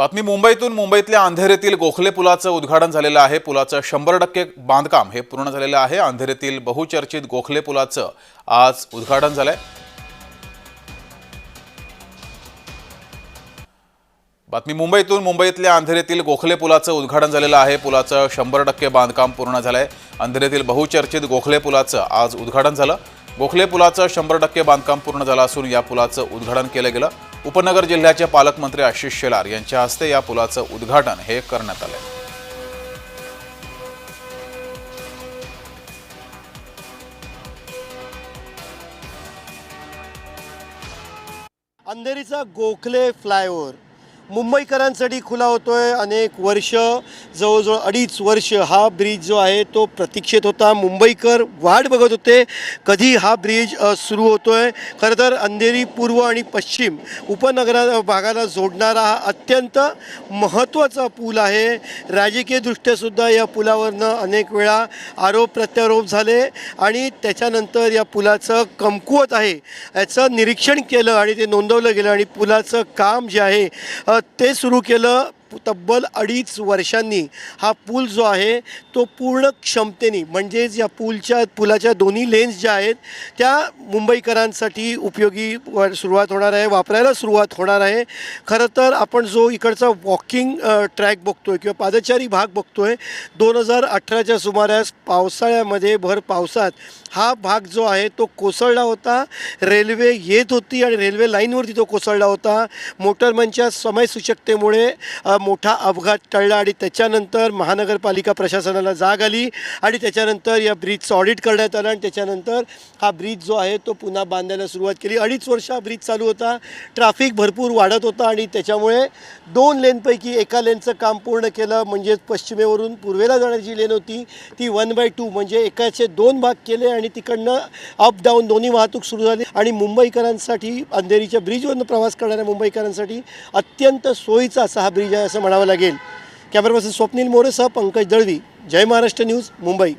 बातमी मुंबईतून मुंबईतल्या अंधेरीतील गोखले पुलाचं उद्घाटन झालेलं आहे. पुलाचं शंभर टक्के बांधकाम हे पूर्ण झालेलं आहे. अंधेरीतील बहुचर्चित गोखले पुलाचं आज उद्घाटन झालंय. बातमी मुंबईतून मुंबईतल्या अंधेरीतील गोखले पुलाचं उद्घाटन झालेलं आहे. पुलाचं शंभर टक्के बांधकाम पूर्ण झालंय. अंधेरीतील बहुचर्चित गोखले पुलाचं आज उद्घाटन झालं. गोखले पुलाचं शंभर टक्के बांधकाम पूर्ण झालं असून या पुलाचं उद्घाटन केलं गेलं. उपनगर जिल्ह्याचे पालकमंत्री आशिष शेलार यांच्या हस्ते या पुलाचं उद्घाटन हे करण्यात आलं. अंधेरीचा गोखले फ्लायओव्हर मुंबईकरांसाठी खुला होतोय. अनेक वर्ष जवळजवळ अडीच वर्ष हा ब्रिज जो आहे तो प्रतीक्षेत होता. मुंबईकर वाट बघत होते. कधी हा ब्रिज सुरू सुरू होतोय? खरं तर अंधेरी पूर्व आणि पश्चिम उपनगरा भागाला जोडणारा हा अत्यंत महत्त्वाचा पूल आहे. राजकीयदृष्ट्यासुद्धा या पुलावरनं अनेक वेळा आरोप प्रत्यारोप झाले आणि त्याच्यानंतर या पुलाचं कमकुवत आहे. याचं निरीक्षण केलं आणि ते नोंदवलं गेलं आणि पुलाचं काम जे आहे ते सुरू केलं तब्बल अडीच वर्षांनी हा पूल जो आहे तो पूर्ण क्षमतेने म्हणजेच या पूलच्या पुलाच्या दोन्ही लेन्स ज्या आहेत त्या मुंबईकरांसाठी उपयोगी व सुरुवात होणार आहे वापरायला सुरुवात होणार आहे. खरं तर आपण जो इकडचा वॉकिंग ट्रॅक बघतो आहे किंवा पादचारी भाग बघतो आहे दोन हजार अठराच्या सुमारास पावसाळ्यामध्ये भर पावसात हा भाग जो आहे तो कोसळला होता. रेल्वे येत होती आणि रेल्वे लाईनवरती तो कोसळला होता. मोटरमनच्या समयसूचकतेमुळे मोठा अपघात टळला आणि त्याच्यानंतर महानगरपालिका प्रशासनाला जाग आली आणि त्याच्यानंतर या ब्रिजचं ऑडिट करण्यात आलं आणि त्याच्यानंतर हा ब्रिज जो आहे तो पुन्हा बांधायला सुरुवात केली. अडीच वर्ष हा ब्रिज चालू होता. ट्रॅफिक भरपूर वाढत होता आणि त्याच्यामुळे दोन लेनपैकी एका लेनचं काम पूर्ण केलं. म्हणजेच पश्चिमेवरून पूर्वेला जाणारी जी लेन होती ती वन बाय टू म्हणजे एकाचे दोन भाग केले आणि तिकडनं अप डाऊन दोन्ही वाहतूक सुरू झाली. आणि मुंबईकरांसाठी अंधेरीच्या ब्रिजवरून प्रवास करणाऱ्या मुंबईकरांसाठी अत्यंत सोयीचा असा हा ब्रिज आहे. असं म्हणावं लागेल. कॅमेरापर्सन स्वप्नील स्वप्नील मोरेसह पंकज दळवी. जय महाराष्ट्र न्यूज मुंबई.